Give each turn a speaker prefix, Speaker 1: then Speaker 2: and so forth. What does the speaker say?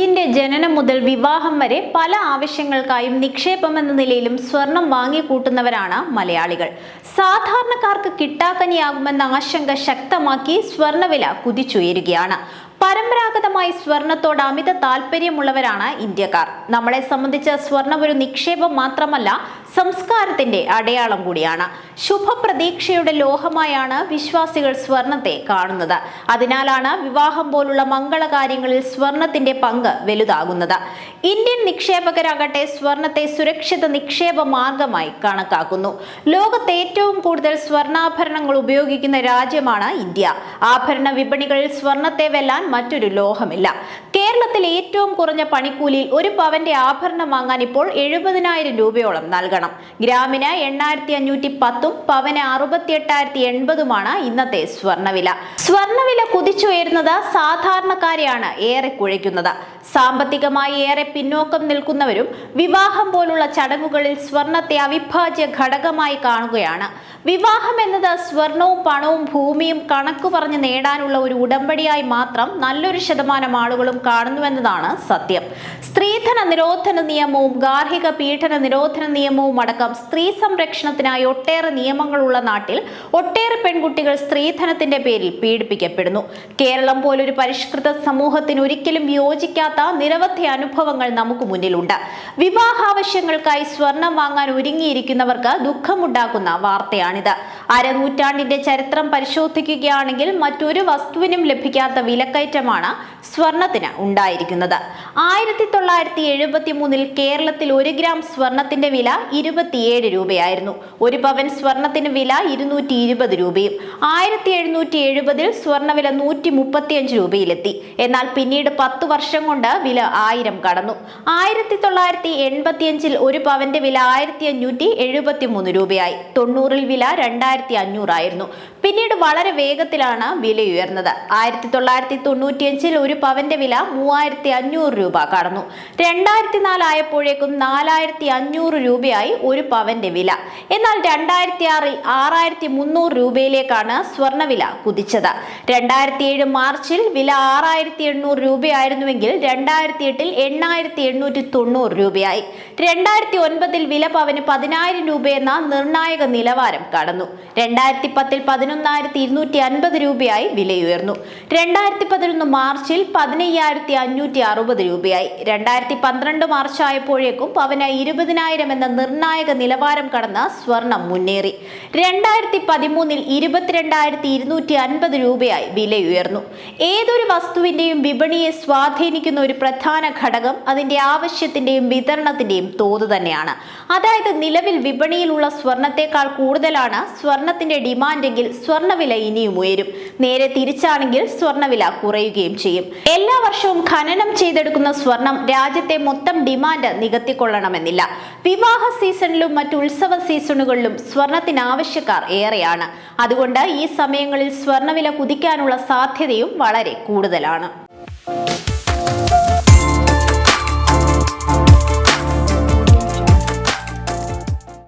Speaker 1: കുഞ്ഞിന്റെ ജനനം മുതൽ വിവാഹം വരെ പല ആവശ്യങ്ങൾക്കായും നിക്ഷേപം എന്ന നിലയിലും സ്വർണം വാങ്ങിക്കൂട്ടുന്നവരാണ് മലയാളികൾ. സാധാരണക്കാർക്ക് കിട്ടാക്കനിയാകുമെന്ന ആശങ്ക ശക്തമാക്കി സ്വർണവില കുതിച്ചുയരുകയാണ്. പരമ്പരാഗതമായി സ്വർണത്തോട് അമിത താല്പര്യമുള്ളവരാണ് ഇന്ത്യക്കാർ. നമ്മളെ സംബന്ധിച്ച സ്വർണം ഒരു നിക്ഷേപം മാത്രമല്ല സംസ്കാരത്തിന്റെ അടയാളം കൂടിയാണ്. ശുഭപ്രതീക്ഷയുടെ ലോഹമായാണ് വിശ്വാസികൾ സ്വർണത്തെ കാണുന്നത്. അതിനാലാണ് വിവാഹം പോലുള്ള മംഗളകാര്യങ്ങളിൽ സ്വർണത്തിന്റെ പങ്ക് വലുതാകുന്നത്. ഇന്ത്യൻ നിക്ഷേപകരാകട്ടെ സ്വർണത്തെ സുരക്ഷിത നിക്ഷേപ മാർഗമായി കണക്കാക്കുന്നു. ലോകത്ത് ഏറ്റവും കൂടുതൽ സ്വർണാഭരണങ്ങൾ ഉപയോഗിക്കുന്ന രാജ്യമാണ് ഇന്ത്യ. ആഭരണ വിപണികളിൽ സ്വർണത്തെ വെല്ലാൻ മറ്റൊരു ലോഹമില്ല. കേരളത്തിൽ ഏറ്റവും കുറഞ്ഞ പണിക്കൂലിയിൽ ഒരു പവന്റെ ആഭരണം വാങ്ങാൻ ഇപ്പോൾ എഴുപതിനായിരം രൂപയോളം നൽകണം. ഗ്രാമിന് എണ്ണായിരത്തി അഞ്ഞൂറ്റി പത്തും പവന് അറുപത്തി എട്ടായിരത്തി എൺപതുമാണ് ഇന്നത്തെ സ്വർണവില സ്വർണവില കുതിച്ചുയരുന്നത് സാധാരണക്കാരെയാണ് ഏറെ കുഴയ്ക്കുന്നത്. സാമ്പത്തികമായി ഏറെ പിന്നോക്കം നിൽക്കുന്നവരും വിവാഹം പോലുള്ള ചടങ്ങുകളിൽ സ്വർണത്തെ അവിഭാജ്യ ഘടകമായി കാണുകയാണ്. വിവാഹം എന്നത് സ്വർണവും പണവും ഭൂമിയും കണക്കു പറഞ്ഞ് നേടാനുള്ള ഒരു ഉടമ്പടിയായി മാത്രം നല്ലൊരു ശതമാനം ആളുകളും കാണുന്നുവെന്നതാണ് സത്യം. സ്ത്രീധന നിരോധന നിയമവും ഗാർഹിക പീഡന നിരോധന നിയമവും അടക്കം സ്ത്രീ സംരക്ഷണത്തിനായി ഒട്ടേറെ നിയമങ്ങളുള്ള നാട്ടിൽ ഒട്ടേറെ പെൺകുട്ടികൾ സ്ത്രീധനത്തിന്റെ പേരിൽ പീഡിപ്പിക്കപ്പെടുന്നു. കേരളം പോലൊരു പരിഷ്കൃത സമൂഹത്തിന് ഒരിക്കലും യോജിക്കാത്ത നിരവധി അനുഭവങ്ങൾ നമുക്ക് മുന്നിലുണ്ട്. വിവാഹാവശ്യങ്ങൾക്കായി സ്വർണം വാങ്ങാൻ ഒരുങ്ങിയിരിക്കുന്നവർക്ക് ദുഃഖമുണ്ടാക്കുന്ന വാർത്തയാണിത്. അരനൂറ്റാണ്ടിന്റെ ചരിത്രം പരിശോധിക്കുകയാണെങ്കിൽ മറ്റൊരു വസ്തുവിനും ലഭിക്കാത്ത വിലക്കയറ്റമാണ് സ്വർണത്തിന് ഉണ്ടായിരിക്കുന്നത്. ആയിരത്തി തൊള്ളായിരത്തി എഴുപത്തി മൂന്നിൽ കേരളത്തിൽ ഒരു ഗ്രാം സ്വർണത്തിന്റെ വില ഇരുപത്തിയേഴ് രൂപയായിരുന്നു. ഒരു പവൻ സ്വർണത്തിന് വില ഇരുന്നൂറ്റി ഇരുപത് രൂപയും ആയിരത്തി എഴുന്നൂറ്റി എഴുപതിൽ സ്വർണവില നൂറ്റി മുപ്പത്തിയഞ്ച് രൂപയിലെത്തി. എന്നാൽ പിന്നീട് പത്ത് വർഷം കൊണ്ട് വില ആയിരം കടന്നു. ആയിരത്തി തൊള്ളായിരത്തി എൺപത്തിയഞ്ചിൽ ഒരു പവന്റെ വില ആയിരത്തി അഞ്ഞൂറ്റി എഴുപത്തി മൂന്ന് രൂപയായി. തൊണ്ണൂറിൽ വില രണ്ടായിരത്തി അഞ്ഞൂറായിരുന്നു പിന്നീട് വളരെ വേഗത്തിലാണ് വില ഉയർന്നത്. ആയിരത്തി തൊള്ളായിരത്തി തൊണ്ണൂറ്റിയഞ്ചിൽ ഒരു പവന്റെ വില മൂവായിരത്തി അഞ്ഞൂറ് രൂപ കടന്നു. രണ്ടായിരത്തി നാലായപ്പോഴേക്കും നാലായിരത്തി അഞ്ഞൂറ് രൂപയായി ഒരു പവന്റെ വില. എന്നാൽ രണ്ടായിരത്തി ആറിൽ ആറായിരത്തി മുന്നൂറ് രൂപയിലേക്കാണ് സ്വർണവില കുതിച്ചത്. രണ്ടായിരത്തി ഏഴ് മാർച്ചിൽ വില ആറായിരത്തി എണ്ണൂറ് രൂപയായിരുന്നുവെങ്കിൽ രണ്ടായിരത്തി എട്ടിൽ എണ്ണായിരത്തി എണ്ണൂറ്റി തൊണ്ണൂറ് രൂപയായി. രണ്ടായിരത്തി ഒൻപതിൽ വില പവന് പതിനായിരം രൂപയെന്ന നിർണായക നിലവാരം കടന്നു. രണ്ടായിരത്തി പത്തിൽ പതിനൊന്നായിരത്തി ഇരുന്നൂറ്റി അൻപത് രൂപയായി വിലയുയർന്നു. രണ്ടായിരത്തി പതിനൊന്ന് മാർച്ചിൽ പതിനയ്യായിരത്തി അഞ്ഞൂറ്റി അറുപത് രൂപയായി. രണ്ടായിരത്തി പന്ത്രണ്ട് മാർച്ച് ആയപ്പോഴേക്കും പവന ഇരുപതിനായിരം എന്ന നിർണായക നിലവാരം കടന്ന് സ്വർണം മുന്നേറി. രണ്ടായിരത്തി പതിമൂന്നിൽ ഇരുപത്തിരണ്ടായിരത്തി ഇരുന്നൂറ്റി അൻപത് രൂപയായി വിലയുയർന്നു. ഏതൊരു വസ്തുവിന്റെയും വിപണിയെ സ്വാധീനിക്കുന്ന ഒരു പ്രധാന ഘടകം അതിന്റെ ആവശ്യത്തിന്റെയും വിതരണത്തിന്റെയും തോത് തന്നെയാണ്. അതായത് നിലവിൽ വിപണിയിലുള്ള സ്വർണത്തെക്കാൾ കൂടുതലാണ് സ്വർണത്തിന്റെ ഡിമാൻഡെങ്കിൽ സ്വർണവില ഇനിയും ഉയരും. നേരെ തിരിച്ചാണെങ്കിൽ സ്വർണവില കുറയുകയും ചെയ്യും. എല്ലാ വർഷവും ഖനനം ചെയ്തെടുക്കുന്ന സ്വർണം രാജ്യത്തെ മൊത്തം ഡിമാൻഡ് നികത്തിക്കൊള്ളണമെന്നില്ല. വിവാഹ സീസണിലും മറ്റു ഉത്സവ സീസണുകളിലും സ്വർണത്തിന് ആവശ്യക്കാർ ഏറെയാണ്. അതുകൊണ്ട് ഈ സമയങ്ങളിൽ സ്വർണവില കുതിക്കാനുള്ള സാധ്യതയും വളരെ കൂടുതലാണ്.